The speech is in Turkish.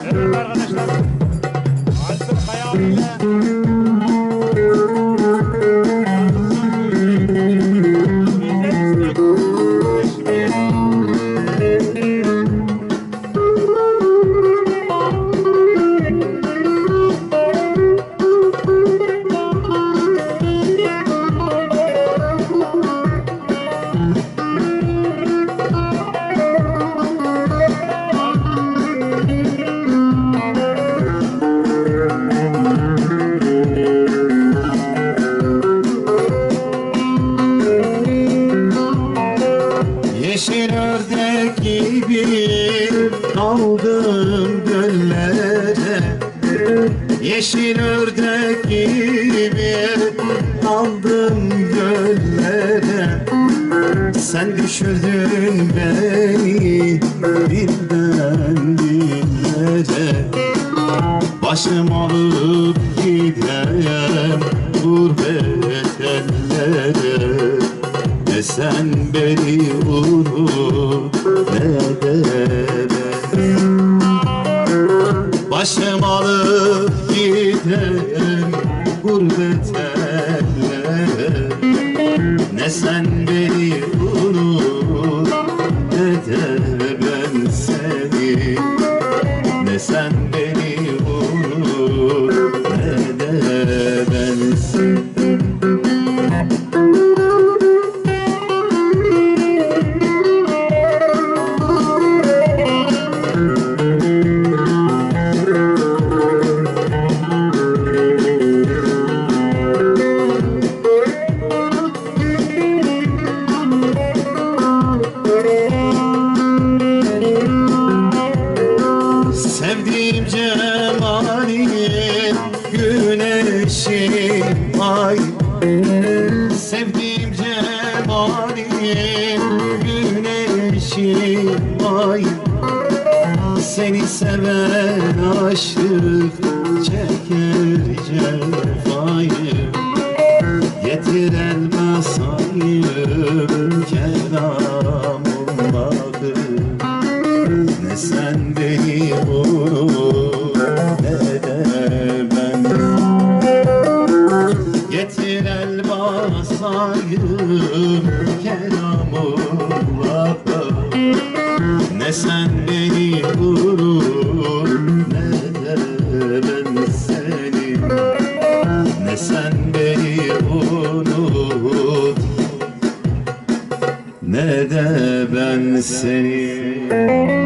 El gibi aldım göllere. Yeşil ördek gibi aldım göllere. Sen düşürdün beni dilden dillere. Başım alıp gideyim gurbet ellere sen beni unut. Ne de Başım alıp gideyim gurbet Ne sen beni unut ne de ben seni. Ne sen beni unut ne de ben seni güneşi ay. Sevdiğim cemali güneşi ay. Seni seven aşık çeker cefayı Getir elmasayı kelamımladı ne sen beni elmasayım kelamımla Ne sen beni unut ne de ben seni Ne sen beni unut ne de ben seni